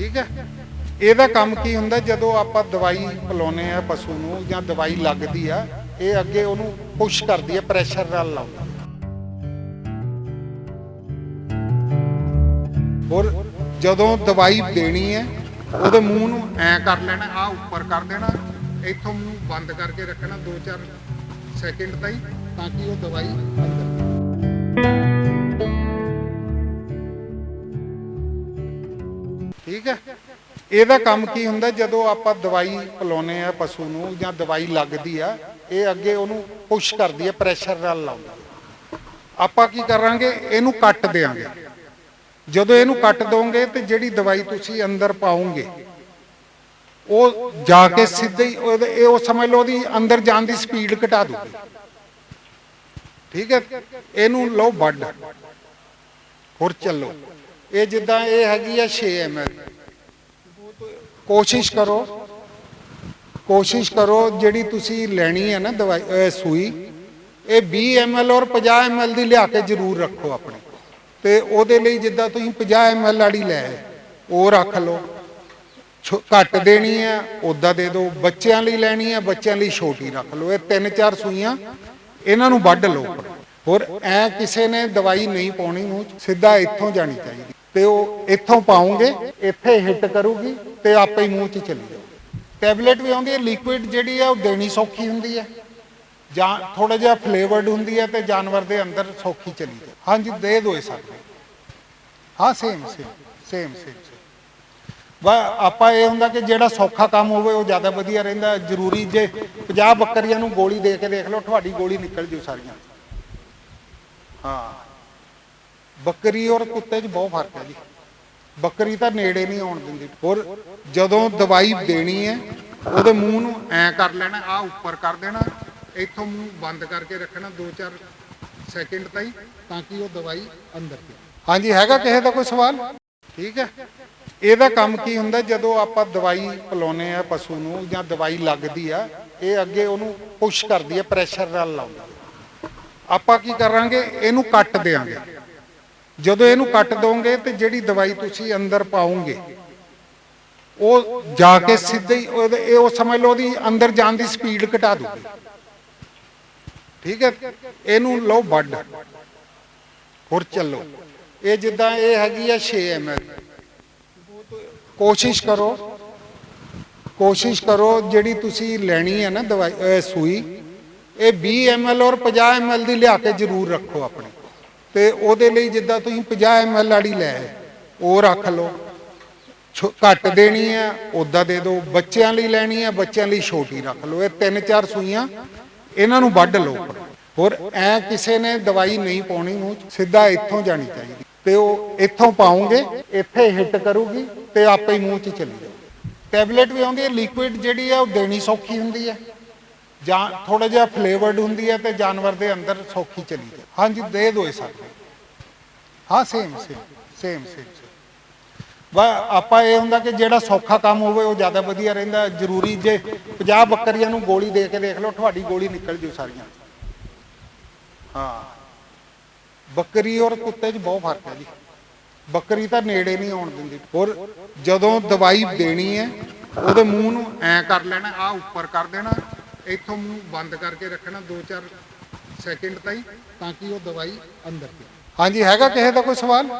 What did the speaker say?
ਠੀਕ ਹੈ? ਇਹਦਾ ਕੰਮ ਕੀ ਹੁੰਦਾ, ਜਦੋਂ ਆਪਾਂ ਦਵਾਈ ਪਿਲਾਉਨੇ ਆ ਪਸ਼ੂ ਨੂੰ ਜਾਂ ਦਵਾਈ ਲੱਗਦੀ ਆ, ਇਹ ਅੱਗੇ ਉਹਨੂੰ ਪੁਸ਼ ਕਰਦੀ ਹੈ ਪ੍ਰੈਸ਼ਰ ਨਾਲ ਲਾਉਂਦੀ ਔਰ ਜਦੋਂ ਦਵਾਈ ਦੇਣੀ ਹੈ, ਉਹਦੇ ਮੂੰਹ ਨੂੰ ਐ ਕਰ ਲੈਣਾ ਆ ਉੱਪਰ ਕਰ ਦੇਣਾ, ਇੱਥੋਂ ਮੂੰਹ ਬੰਦ ਕਰਕੇ ਰੱਖਣਾ 2-4 ਸੈਕਿੰਡ ਤਾਈਂ, ਤਾਂ ਕਿ ਉਹ ਦਵਾਈ ਅੰਦਰ ਠੀਕ ਹੈ? ਇਹਦਾ ਕੰਮ ਕੀ ਹੁੰਦਾ, ਜਦੋਂ ਆਪਾਂ ਦਵਾਈ ਪਿਲਾਉਨੇ ਆ ਪਸ਼ੂ ਨੂੰ ਜਾਂ ਦਵਾਈ ਲੱਗਦੀ ਆ, ਇਹ ਅੱਗੇ ਉਹਨੂੰ ਪੁਸ਼ ਕਰਦੀ ਹੈ ਪ੍ਰੈਸ਼ਰ ਨਾਲ ਲਾਉਂਦੀ ਆਪਾਂ ਕੀ ਕਰਾਂਗੇ? ਇਹਨੂੰ ਕੱਟ ਦੇਾਂਗੇ ਜਦੋਂ ਇਹਨੂੰ ਕੱਟ ਦੋਗੇ ਤੇ ਜਿਹੜੀ ਦਵਾਈ ਤੁਸੀਂ ਅੰਦਰ ਪਾਉਂਗੇ ਉਹ ਜਾ ਕੇ ਸਿੱਧੇ ਹੀ ਇਹ ਉਹ ਸਮਝ ਲਓ ਉਹਦੀ ਅੰਦਰ ਜਾਣ ਦੀ ਸਪੀਡ ਘਟਾ ਦੂਗੀ। ਠੀਕ ਹੈ? ਇਹਨੂੰ ਲਓ ਵੱਢ। ਹੋਰ ਚੱਲੋ। ਇਹ ਜਿੱਦਾਂ ਇਹ ਹੈਗੀ ਆ 6 ml ਕੋਸ਼ਿਸ਼ ਕਰੋ। ਕੋਸ਼ਿਸ਼ ਕਰੋ ਜਿਹੜੀ ਤੁਸੀਂ ਲੈਣੀ ਹੈ ਨਾ ਦਵਾਈ ਸੂਈ ਇਹ 20 ml ਔਰ 50 ml ਦੀ ਲਿਆ ਕੇ ਜ਼ਰੂਰ ਰੱਖੋ ਆਪਣੇ। ਤੇ ਉਹਦੇ ਲਈ ਜਿੱਦਾਂ ਤੁਸੀਂ 50 ml ਵਾਲੀ ਲੈ ਆਏ, ਉਹ ਰੱਖ ਲਓ। ਛੋ- ਘੱਟ ਦੇਣੀ ਹੈ ਉਦਾਂ ਦੇ ਦਿਓ। ਬੱਚਿਆਂ ਲਈ ਲੈਣੀ ਹੈ ਬੱਚਿਆਂ ਲਈ ਛੋਟੀ ਰੱਖ ਲਓ। ਇਹ ਤਿੰਨ ਚਾਰ ਸੂਈਆਂ ਇਹਨਾਂ ਨੂੰ ਵੱਢ ਲਓ। ਹੋਰ ਐ ਕਿਸੇ ਨੇ ਦਵਾਈ ਨਹੀਂ ਪਾਉਣੀ ਨੂੰ ਸਿੱਧਾ ਇੱਥੋਂ ਜਾਣੀ ਚਾਹੀਦੀ। ਤੇ ਉਹ ਇੱਥੋਂ ਪਾਉਂਗੇ, ਇੱਥੇ ਹਿੱਟ ਕਰੂਗੀ ਤੇ ਆਪੇ ਹੀ ਮੂੰਹ 'ਚ ਚਲੀ ਜਾਊ ਟੈਬਲੇਟ ਵੀ ਆਉਂਦੀ ਹੈ ਲਿਕੁਇਡ ਜਿਹੜੀ ਹੈ ਉਹ ਦੇਣੀ ਸੌਖੀ ਹੁੰਦੀ ਹੈ। ਜਾਂ ਥੋੜਾ ਜਿਹਾ ਫਲੇਵਰਡ ਹੁੰਦੀ ਹੈ ਤੇ ਜਾਨਵਰ ਦੇ ਅੰਦਰ ਸੌਖੀ ਚਲੀ ਜਾਏ ਹਾਂਜੀ, ਦੇ ਦੋ ਇਹ ਸਕਦੇ ਹਾਂ ਸੇਮ ਸੇਮ ਸੇਮ ਸੇਮ ਵਾ, ਆਪਾਂ ਇਹ ਹੁੰਦਾ ਕਿ ਜਿਹੜਾ ਸੌਖਾ ਕੰਮ ਹੋਵੇ ਉਹ ਜ਼ਿਆਦਾ ਵਧੀਆ ਰਹਿੰਦਾ। ਜ਼ਰੂਰੀ ਜੇ 50 ਬੱਕਰੀਆਂ ਨੂੰ ਗੋਲੀ ਦੇ ਕੇ ਦੇਖ ਲਓ, ਤੁਹਾਡੀ ਗੋਲੀ ਨਿਕਲ ਜੂ ਸਾਰੀਆਂ। ਹਾਂ। ਬੱਕਰੀ ਔਰ ਕੁੱਤੇ 'ਚ ਬਹੁਤ ਫ਼ਰਕ ਹੈ ਜੀ। ਬੱਕਰੀ ਤਾਂ ਨੇੜੇ ਨਹੀਂ ਆਉਣ ਦਿੰਦੀ। ਔਰ ਜਦੋਂ ਦਵਾਈ ਦੇਣੀ ਹੈ, ਉਹਦੇ ਮੂੰਹ ਨੂੰ ਐ ਕਰ ਲੈਣਾ ਆ ਉੱਪਰ ਕਰ ਦੇਣਾ, ਇੱਥੋਂ ਮੂੰਹ ਬੰਦ ਕਰਕੇ ਰੱਖਣਾ 2-4 ਸੈਕਿੰਡ ਤਾਈਂ, ਤਾਂ ਕਿ ਉਹ ਦਵਾਈ ਅੰਦਰ ਜਾਏ। ਹਾਂਜੀ, ਹੈਗਾ ਕਿਸੇ ਦਾ ਕੋਈ ਸਵਾਲ? ਠੀਕ ਹੈ। ਇਹਦਾ ਕੰਮ ਕੀ ਹੁੰਦਾ, ਜਦੋਂ ਆਪਾਂ ਦਵਾਈ ਪਿਲਾਉਨੇ ਆ ਪਸ਼ੂ ਨੂੰ ਜਾਂ ਦਵਾਈ ਲੱਗਦੀ ਆ, ਇਹ ਅੱਗੇ ਉਹਨੂੰ ਪੁਸ਼ ਕਰਦੀ ਹੈ ਪ੍ਰੈਸ਼ਰ ਨਾਲ ਲਾਉਂਦੀ ਆਪਾਂ ਕੀ ਕਰਾਂਗੇ? ਇਹਨੂੰ ਕੱਟ ਦੇਾਂਗੇ ਜਦੋਂ ਇਹਨੂੰ ਕੱਟ ਦੋਗੇ ਤੇ ਜਿਹੜੀ ਦਵਾਈ ਤੁਸੀਂ ਅੰਦਰ ਪਾਉਂਗੇ ਉਹ ਜਾ ਕੇ ਸਿੱਧੇ ਹੀ ਇਹ ਉਹ ਸਮਝ ਲਓ ਉਹਦੀ ਅੰਦਰ ਜਾਣ ਦੀ ਸਪੀਡ ਘਟਾ ਦੂਗੀ। ਠੀਕ ਹੈ? ਇਹਨੂੰ ਲਓ ਵੱਢ। ਹੋਰ ਚੱਲੋ। ਇਹ ਜਿੱਦਾਂ ਇਹ ਹੈਗੀ ਆ 6 ml ਕੋਸ਼ਿਸ਼ ਕਰੋ। ਕੋਸ਼ਿਸ਼ ਕਰੋ ਜਿਹੜੀ ਤੁਸੀਂ ਲੈਣੀ ਹੈ ਨਾ ਦਵਾਈ ਸੂਈ, ਇਹ 20 ml ਔਰ 50 ml ਦੀ ਲਿਆ ਕੇ ਜ਼ਰੂਰ ਰੱਖੋ ਆਪਣੇ। ਤੇ ਉਹਦੇ ਲਈ ਜਿੱਦਾਂ ਤੁਸੀਂ 50 ml ਵਾਲੀ ਲੈ ਆਏ, ਉਹ ਰੱਖ ਲਓ। ਛੋ- ਘੱਟ ਦੇਣੀ ਹੈ ਉਦਾਂ ਦੇ ਦਿਓ ਬੱਚਿਆਂ ਲਈ ਲੈਣੀ ਹੈ ਬੱਚਿਆਂ ਲਈ ਛੋਟੀ ਰੱਖ ਲਓ। ਇਹ ਤਿੰਨ ਚਾਰ ਸੂਈਆਂ ਇਹਨਾਂ ਨੂੰ ਵੱਢ ਲਓ ਹੋਰ ਐ ਕਿਸੇ ਨੇ ਦਵਾਈ ਨਹੀਂ ਪਾਉਣੀ ਮੂੰਹ 'ਚ, ਸਿੱਧਾ ਇੱਥੋਂ ਜਾਣੀ ਚਾਹੀਦੀ। ਤੇ ਉਹ ਇੱਥੋਂ ਪਾਉਂਗੇ ਇੱਥੇ ਹਿੱਟ ਕਰੂਗੀ ਤੇ ਆਪੇ ਮੂੰਹ 'ਚ ਚਲੀ ਜਾਊ ਟੈਬਲੇਟ ਵੀ ਆਉਂਦੀ ਹੈ ਲਿਕੁਇਡ ਜਿਹੜੀ ਹੈ ਉਹ ਦੇਣੀ ਸੌਖੀ ਹੁੰਦੀ ਹੈ। ਜਾਂ ਥੋੜਾ ਜਿਹਾ ਫਲੇਵਰਡ ਹੁੰਦੀ ਹੈ ਤੇ ਜਾਨਵਰ ਦੇ ਅੰਦਰ ਸੌਖੀ ਚਲੀ ਜਾਏ ਹਾਂਜੀ, ਦੇ ਦੋ ਇਹ ਸਕਦੇ ਹਾਂ ਸੇਮ ਸੇਮ ਸੇਮ ਸੇਮ ਵਾ, ਆਪਾਂ ਇਹ ਹੁੰਦਾ ਕਿ ਜਿਹੜਾ ਸੌਖਾ ਕੰਮ ਹੋਵੇ, ਉਹ ਜ਼ਿਆਦਾ ਵਧੀਆ ਰਹਿੰਦਾ। ਜ਼ਰੂਰੀ ਜੇ 50 ਬੱਕਰੀਆਂ ਨੂੰ ਗੋਲੀ ਦੇ ਕੇ ਦੇਖ ਲਓ, ਤੁਹਾਡੀ ਗੋਲੀ ਨਿਕਲ ਜੂ ਸਾਰੀਆਂ। ਹਾਂ। ਬੱਕਰੀ ਔਰ ਕੁੱਤੇ 'ਚ ਬਹੁਤ ਫ਼ਰਕ ਹੈ ਜੀ। ਬੱਕਰੀ ਤਾਂ ਨੇੜੇ ਨਹੀਂ ਆਉਣ ਦਿੰਦੀ। ਔਰ ਜਦੋਂ ਦਵਾਈ ਦੇਣੀ ਹੈ, ਉਹਦੇ ਮੂੰਹ ਨੂੰ ਐ ਕਰ ਲੈਣਾ ਆ ਉੱਪਰ ਕਰ ਦੇਣਾ ਇੱਥੋਂ ਮੂੰਹ ਬੰਦ ਕਰਕੇ ਰੱਖਣਾ 2-4 ਸੈਕਿੰਡ ਤਾਈਂ, ਤਾਂ ਕਿ ਉਹ ਦਵਾਈ ਅੰਦਰ ਜਾਏ ਹਾਂਜੀ, ਹੈਗਾ ਕਿਸੇ ਦਾ ਕੋਈ ਸਵਾਲ?